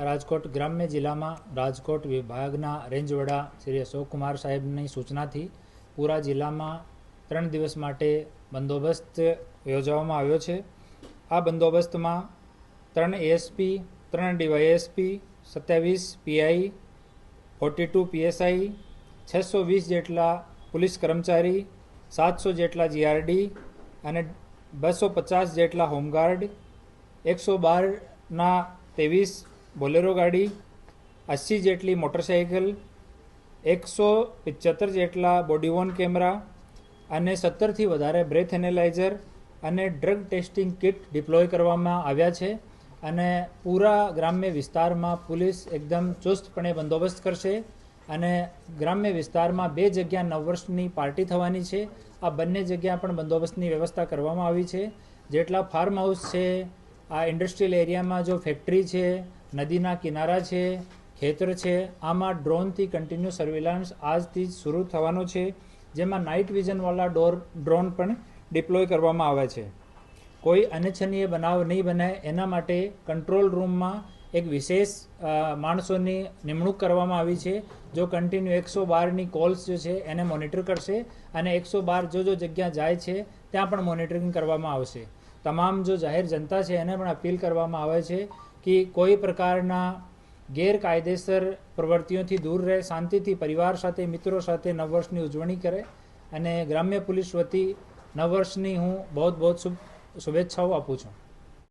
રાજકોટ ગ્રામ્ય જિલ્લામાં રાજકોટ વિભાગના રેન્જ વડા શ્રી અશોકકુમાર સાહેબની સૂચનાથી પૂરા જિલ્લામાં ત્રણ દિવસ માટે બંદોબસ્ત યોજવામાં આવ્યો છે. આ બંદોબસ્તમાં ત્રણ એએસપી ત્રણ ડીવાયએસપી સત્યાવીસ પીઆઈ ફોર્ટી ટુ પીએસઆઈ છસો વીસ જેટલા પોલીસ કર્મચારી, સાતસો જેટલા જીઆરડી અને બસો પચાસ જેટલા હોમગાર્ડ એકસો બારના ત્રેવીસ બોલેરો ગાડી અસી જેટલી મોટરસાઇકલ, એકસો પિચોતેર જેટલા બોડી વોર્ન કેમેરા અને સત્તરથી વધારે બ્રેથ એનેલાઇઝર અને ડ્રગ ટેસ્ટિંગ કિટ ડિપ્લોય કરવામાં આવ્યા છે અને પૂરા ગ્રામ્ય વિસ્તારમાં પોલીસ એકદમ ચુસ્તપણે બંદોબસ્ત કરશે અને ગ્રામ્ય વિસ્તારમાં બે જગ્યા નવ વર્ષની પાર્ટી થવાની છે. આ બંને જગ્યા પણ બંદોબસ્તની વ્યવસ્થા કરવામાં આવી છે. જેટલા ફાર્મ હાઉસ છે, આ ઇન્ડસ્ટ્રીયલ એરિયામાં જો ફેક્ટરી છે નદીના કિનારા છે, ખેતર છે, આમાં ડ્રોનથી કન્ટિન્યુ સર્વેલન્સ આજથી જ શરૂ થવાનો છે, જેમાં નાઇટ વિઝનવાળા ડોર, ડ્રોન પણ ડિપ્લોય કરવામાં આવે છે. કોઈ અનિચ્છનીય બનાવ નહીં બને, એના માટે કંટ્રોલ રૂમમાં એક વિશેષ માણસોની નિમણૂક કરવામાં આવી છે, જો કન્ટિન્યુ એકસો બારની કોલ્સ જે છે, એને મોનિટર કરશે અને એકસો બાર જો જો જગ્યા જાય છે, ત્યાં પણ મોનિટરિંગ કરવામાં આવશે. તમામ જો જાહેર જનતા છે, એને પણ અપીલ કરવામાં આવે છે કે કોઈ પ્રકારના ગેરકાયદેસર પ્રવૃત્તિઓથી દૂર રહે, શાંતિથી પરિવાર સાથે, મિત્રો સાથે નવ વર્ષની ઉજવણી કરે અને ગ્રામ્ય પોલીસ વતી નવ વર્ષની હું બહુ બહુ શુભ શુભેચ્છાઓ આપું છું.